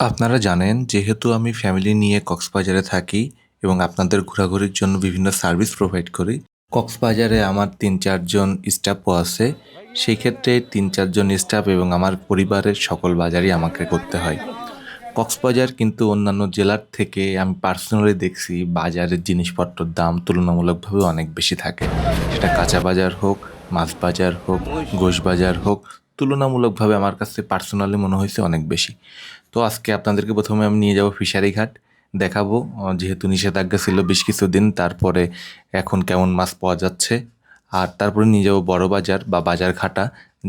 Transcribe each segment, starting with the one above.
আপনারা জানেন, যেহেতু আমি ফ্যামিলি নিয়ে কক্সবাজারে থাকি এবং আপনাদের ঘোরাঘুরির জন্য বিভিন্ন সার্ভিস প্রোভাইড করি, কক্সবাজারে আমার তিন চারজন স্টাফও আছে। সেই ক্ষেত্রে তিন চারজন স্টাফ এবং আমার পরিবারের সকল বাজারই আমাকে করতে হয়। কক্সবাজার কিন্তু অন্যান্য জেলার থেকে আমি পার্সোনালি দেখছি, বাজারের জিনিসপত্রের দাম তুলনামূলকভাবে অনেক বেশি থাকে। সেটা কাঁচা বাজার হোক, মাছ বাজার হোক, গোশ বাজার হোক, তুলনামূলকভাবে আমার কাছে পার্সোনালি মনে হয়েছে অনেক বেশি। তো আজকে আপনাদেরকে প্রথমে আমি নিয়ে যাব ফিশারি ঘাট, দেখাবো যেহেতু নিষেধাজ্ঞা ছিল বেশ কিছুদিন, তারপরে এখন কেমন মাছ পাওয়া যাচ্ছে। আর তারপরে নিয়ে যাব বড় বাজার বা বাজার ঘাটা,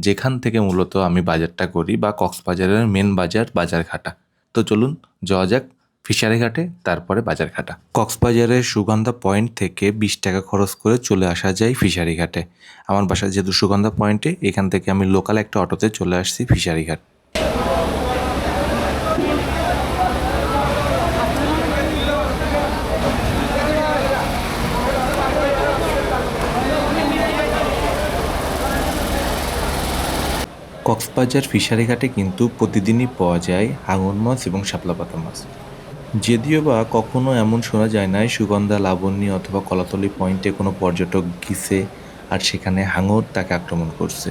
যেখান থেকে মূলত আমি বাজারটা করি বা কক্সবাজারের মেন বাজার বাজার ঘাটা। তো চলুন, যাওয়া যাক ফিশারি ঘাটে, তারপরে বাজার ঘাটা। কক্সবাজারের সুগন্ধা পয়েন্ট থেকে বিশ টাকা খরচ করে চলে আসা যায় ফিশারি ঘাটে। আমার বাসা যেহেতু সুগন্ধা পয়েন্টে, এখান থেকে আমি লোকাল একটা অটোতে চলে আসছি ফিশারি ঘাট। কক্সবাজার ফিশারি ঘাটে কিন্তু প্রতিদিনই পাওয়া যায় হাঙর মাছ এবং শাপলা পাতা মাছ। যদিও বা কখনো এমন শোনা যায় না সুগন্ধা, লাবণ্য অথবা কলাতলি পয়েন্টে কোনো পর্যটক গিয়েছে আর সেখানে হাঙর তাকে আক্রমণ করছে।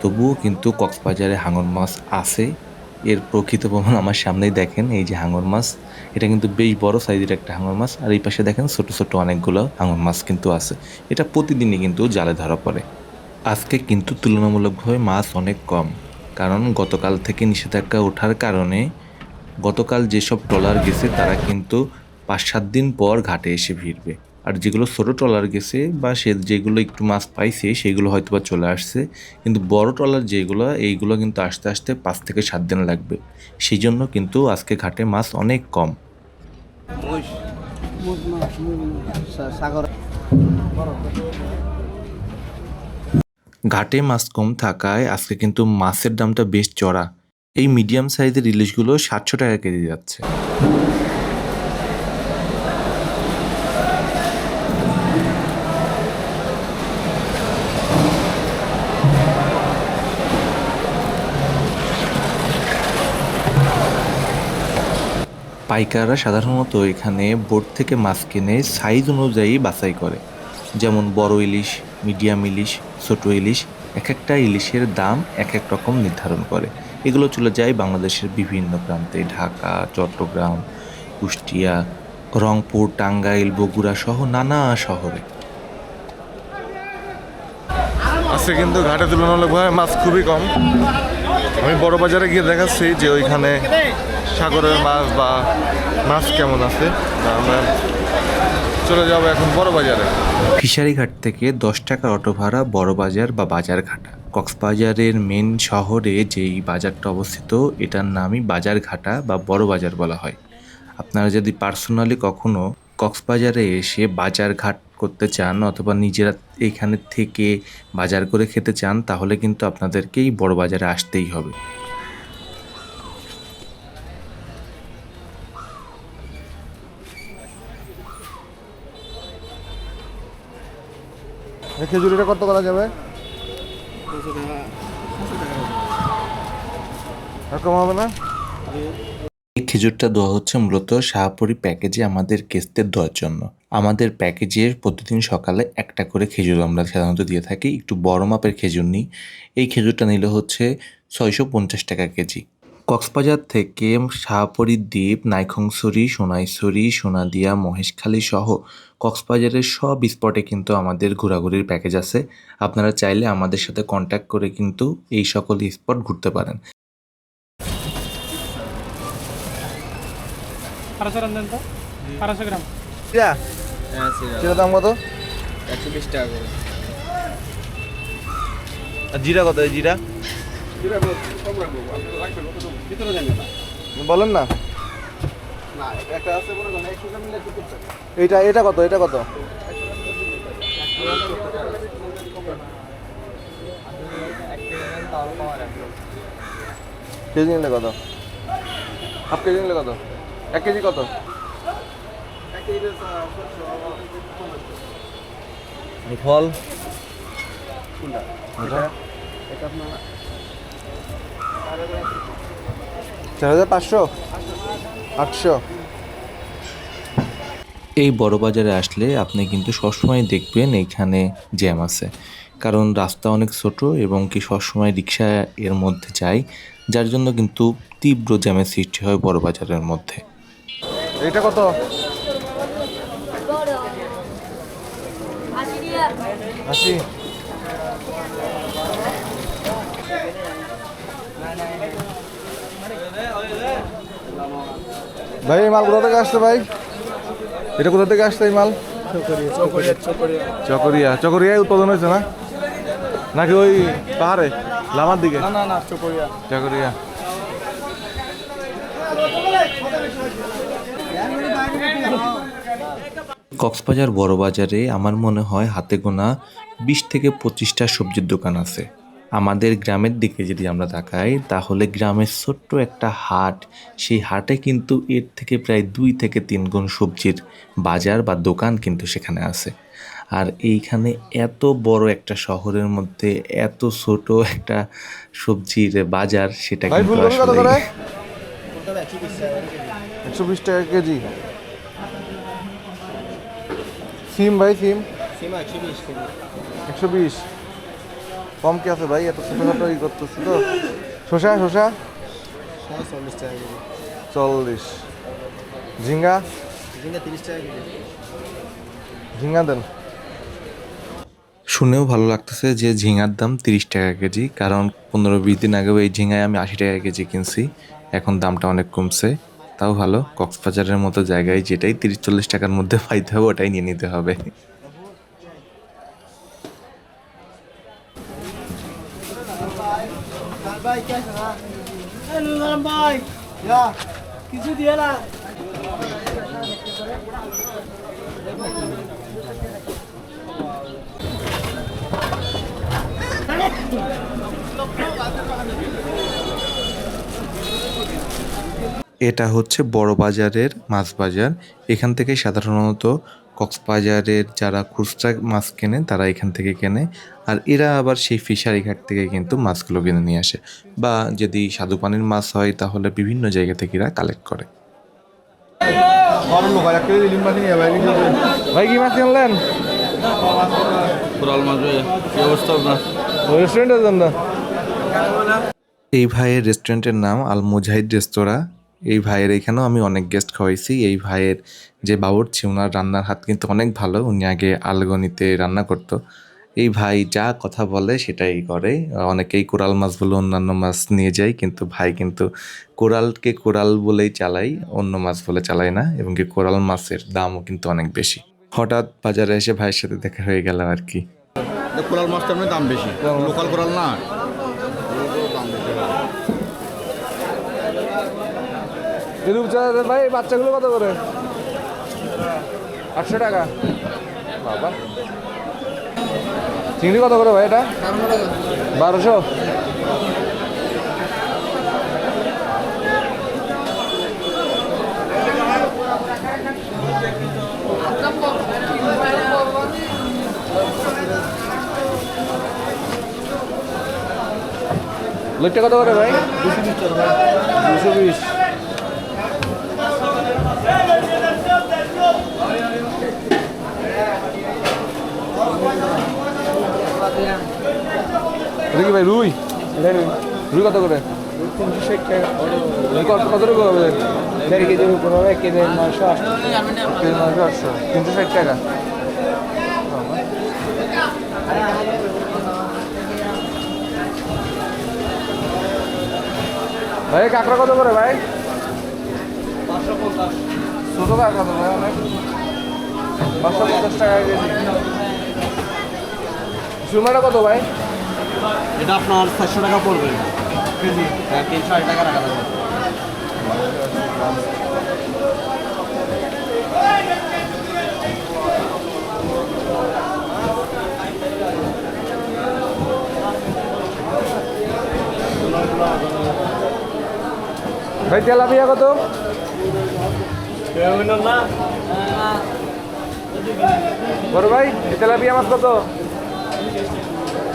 তবুও কিন্তু কক্সবাজারে হাঙর মাছ আছে। এর প্রকৃত প্রমাণ আমার সামনেই দেখেন, এই যে হাঙর মাছ, এটা কিন্তু বেশ বড় সাইজের একটা হাঙর মাছ। আর এই পাশে দেখেন ছোট ছোট অনেকগুলো হাঙর মাছ কিন্তু আছে। এটা প্রতিদিনই কিন্তু জালে ধরা পড়ে। আজকে কিন্তু তুলনামূলকভাবে মাছ অনেক কম। কারণ গতকাল থেকে নিষেধাজ্ঞা ওঠার কারণে গতকাল যেসব ট্রলার গেছে, তারা কিন্তু পাঁচ সাত দিন পর ঘাটে এসে ভিড়বে আর যেগুলো ছোটো ট্রলার গেছে বা সে যেগুলো একটু মাছ পাইছে, সেগুলো হয়তো বা চলে আসছে। কিন্তু বড় ট্রলার যেগুলো, এইগুলো কিন্তু আসতে আসতে পাঁচ থেকে সাত দিন লাগবে। সেই জন্য কিন্তু আজকে ঘাটে মাছ অনেক কম। সাগর। ঘাটে মাছ কম থাকায় আজকে কিন্তু মাছের দামটা বেশ চড়া। এই মিডিয়াম সাইজের ইলিশগুলো সাতশো টাকা কেজি যাচ্ছে। পাইকাররা সাধারণত এখানে বোট থেকে মাছ কিনে সাইজ অনুযায়ী বাছাই করে। যেমন বড় ইলিশ, মিডিয়াম ইলিশ, ছোট ইলিশ এক একটা ইলিশের দাম এক এক রকম নির্ধারণ করে। এগুলো চলে যায় বাংলাদেশের বিভিন্ন প্রান্তে, ঢাকা, চট্টগ্রাম, কুষ্টিয়া, রংপুর, টাঙ্গাইল, বগুড়া সহ নানা শহরে। আজকে কিন্তু ঘাটে তুলনামূলকভাবে মাছ খুবই কম। আমি বড় বাজারে গিয়ে দেখাচ্ছি যে ওইখানে সাগরের মাছ বা মাছ কেমন আছে। আমরা চলে যাব এখন বড় বাজারে ফিশারি থেকে দশ টাকার অটো ভাড়া বড় বাজার বা বাজার ঘাটা কক্সবাজারের মেন শহরে যেই বাজারটা অবস্থিত, এটার নামই বাজার ঘাটা বা বড় বাজার বলা হয়। আপনারা যদি পার্সোনালি কখনো কক্সবাজারে এসে বাজার ঘাট করতে চান অথবা নিজেরা এখানে থেকে বাজার করে খেতে চান, তাহলে কিন্তু আপনাদেরকেই বড় বাজারে আসতেই হবে। খেজুরিটা কত করা যাবে? হবে না? এই খেজুরটা দেওয়া হচ্ছে মূলত শাহপুরি প্যাকেজে আমাদের কেস্তের দেওয়ার জন্য। আমাদের প্যাকেজে প্রতিদিন সকালে একটা করে খেজুর আমরা সাধারণত দিয়ে থাকি। একটু বড় মাপের খেজুর নিই। এই খেজুরটা নিলে হচ্ছে ছয়শো পঞ্চাশ টাকা কেজি। কক্সবাজার থেকে শাহপরি দ্বীপ নাইখংছড়ি সোনাইছড়ি সোনাদিয়া মহেশখালী সহ কক্সবাজারের সব স্পটে কিন্তু আমাদের ঘোরাঘুরির প্যাকেজ আছে। আপনারা চাইলে আমাদের সাথে কন্ট্যাক্ট করে কিন্তু এই সকল স্পট ঘুরতে পারেন। আড়াইশো গ্রাম জিরা জিরা দাম কত? একশো বিশ টাকা করে। জিরা কত? জিরা? বলেন না। এটা এটা কত এটা কত? কেজি নিলে কত? হাফ কেজি নিলে কত? এক কেজি কত? ফল। চার হাজার পাঁচশো? আটশো। এই বড় বাজারে আসলে আপনি কিন্তু সবসময় দেখবেন এইখানে জ্যাম আছে। কারণ রাস্তা অনেক ছোট এবং কি সবসময় রিক্সা এর মধ্যে যায় যার জন্য কিন্তু তীব্র জ্যামের সৃষ্টি হয় বড় বাজারের মধ্যে। এটা কত? আশি। ভাই এই মাল কোথা থেকে আসছে ভাই? এটা কোথা থেকে আসছে এই মাল? চকরিয়া চকরিয়ায় উৎপাদন হয়েছে না? নাকি ওই পাহাড়ে লামার দিকে? না না না চকরিয়া। চকরিয়া। কক্সবাজার বড় বাজারে আমার মনে হয় হাতে গোনা বিশ থেকে পঁচিশটা সবজির দোকান আছে। আমাদের গ্রামের দিকে যদি আমরা তাকাই তাহলে গ্রামের ছোট্ট একটা হাট সেই হাটে কিন্তু এর থেকে প্রায় দুই থেকে তিন গুণ সবজির বাজার বা দোকান কিন্তু সেখানে আছে। আর এইখানে এত বড় একটা শহরের মধ্যে এত ছোট একটা সবজির বাজার সেটা কিন্তু আসলে একশো বিশ টাকা সিম ভাই সিম? সীমা কেজি। একশো বিশ। কম কি আছে ভাই, এত ছোটো ছোটো ই করতেছে তো। শসা শসা? চল্লিশ। ঝিঙ্গা? ঝিঙ্গা তিরিশ টাকা ঝিঙ্গা দেন। শুনেও ভালো লাগতেছে যে ঝিঙার দাম তিরিশ টাকা কেজি, কারণ পনেরো বিশ দিন আগেও এই ঝিঙায় আমি আশি টাকা কেজি কিনছি, এখন দামটা অনেক কমছে। তাও ভালো, কক্সবাজারের মতো জায়গায় যেটাই তিরিশ চল্লিশ টাকার মধ্যে পাইতে হবে, ওটাই নিয়ে নিতে হবে। কিছু দিয়ে না এটা হচ্ছে বড় বাজারের মাছ বাজার। এখান থেকে সাধারণত কক্সবাজারের যারা খুচরা মাছ কেনে তারা এখান থেকে কেনে। আর এরা আবার সেই ফিশারি ঘাট থেকে কিন্তু মাছগুলো কিনে নিয়ে আসে। বা যদি স্বাদু পানির মাছ হয় তাহলে বিভিন্ন জায়গা থেকে এরা কালেক্ট করে। ভাই কি মাছ কিনলেন? এই ভাইয়ের রেস্টুরেন্টের নাম আল মুজাহিদ রেস্তোরাঁ। এই ভাইয়ের এখানেও আমি অনেক গেস্ট খাওয়াইছি। এই ভাইয়ের যে বাবুর্চি ওনার রান্নার হাত কিন্তু অনেক ভালো। উনি আগে আলগনিতে রান্না করতো। এই ভাই যা কথা বলে সেটাই করে। অনেকেই কোরাল মাছ বলে অন্যান্য মাছ নিয়ে যায় কিন্তু ভাই কিন্তু কোরালকে কোরাল বলেই চালাই অন্য মাছ বলে চালায় না এবং কি কোরাল মাছের দামও কিন্তু অনেক বেশি। হঠাৎ বাজারে এসে ভাইয়ের সাথে দেখা হয়ে গেল আর কি। কোরাল মাছটা দাম বেশি। লোকাল কোরাল না। চ্যানেল ভাই বাচ্চাগুলো কত করে? আটশো টাকা। বাবা। চিংড়ি কত করে ভাই এটা? বারোশো। লইটা কত করে ভাই? দুশো বিশ। এটা কি ভাই রুই। রুই কত করে? কত হবে দেড় কেজির উপর হবে কেজি নয়শো নয়শো আটশো তিনশো ষাট টাকা। ভাই কাঁকড়া কত করে ভাই? ছোটো কাঁকড়া তো ভাই অনেক। পাঁচশো পঞ্চাশ টাকা কেজি। সুরমাটা কত ভাই? এটা আপনার চারশো টাকা পড়বে। কেজি? হ্যাঁ তিনশো আশি টাকা রাখা ভাই তেলাপিয়া কত? বড় ভাই তেলাপিয়া মাছ কত?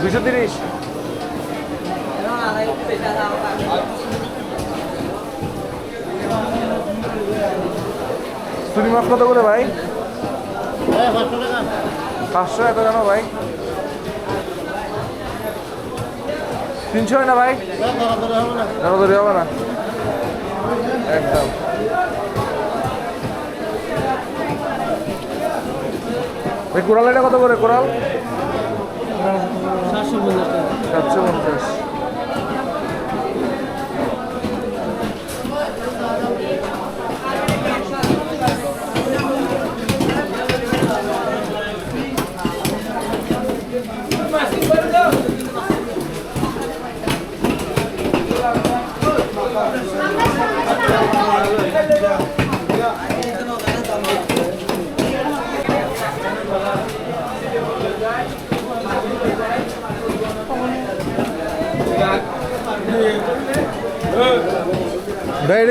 দুশো তিরিশ। চুরি মাছ কত করে ভাই? পাঁচশো এত জানো ভাই? তিনশো হয় না ভাই? দরাদরি হবে না। একদম। এই কোরাল এটা কত করে? কোরাল সাতশো পঞ্চাশ।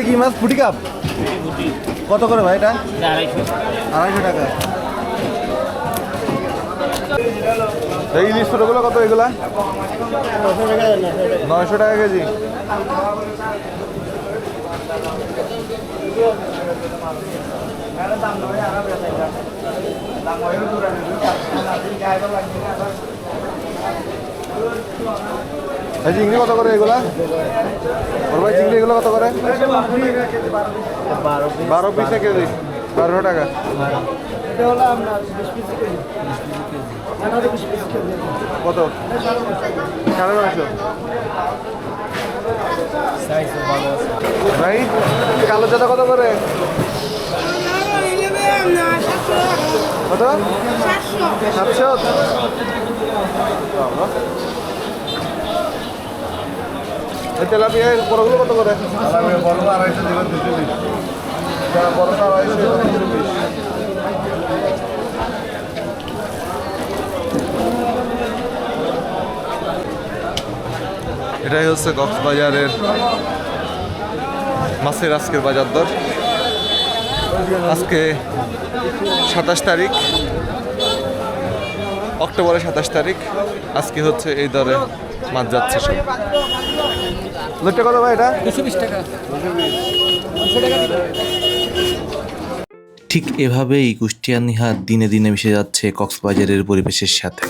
কি মাছ? ফুটি কাপ? কত করে ভাই এটা? আড়াইশো টাকা। এই ইলিশ ছোটোগুলো কত এগুলা? নয়শো টাকা কেজি। এই চিংড়ি কত করে এগুলা? ওর ভাই, চিংড়ি এগুলো কত করে? বারো পিসে কেজি। বারোশো টাকা। কত? সাড়ে নয়শো। ভাই, কালো চাঁদা কত করে? কত? সাতশো। এই তেলাপিয়া বড়গুলো কত করে? বড় আড়াইশো দিবেন দুশো বিশ। বড়টা আড়াইশো দুশো বিশ। এটাই হচ্ছে কক্সবাজারের মাছের আজকের বাজার দর। আজকে সাতাশ তারিখ। অক্টোবরের সাতাশ তারিখ। আজকে হচ্ছে এই দরে মাছ যাচ্ছে সব। লোকটা কত ভাই এটা? ঠিক এভাবেই কুষ্টিয়া নিহাত দিনে দিনে মিশে যাচ্ছে কক্সবাজারের পরিবেশের সাথে।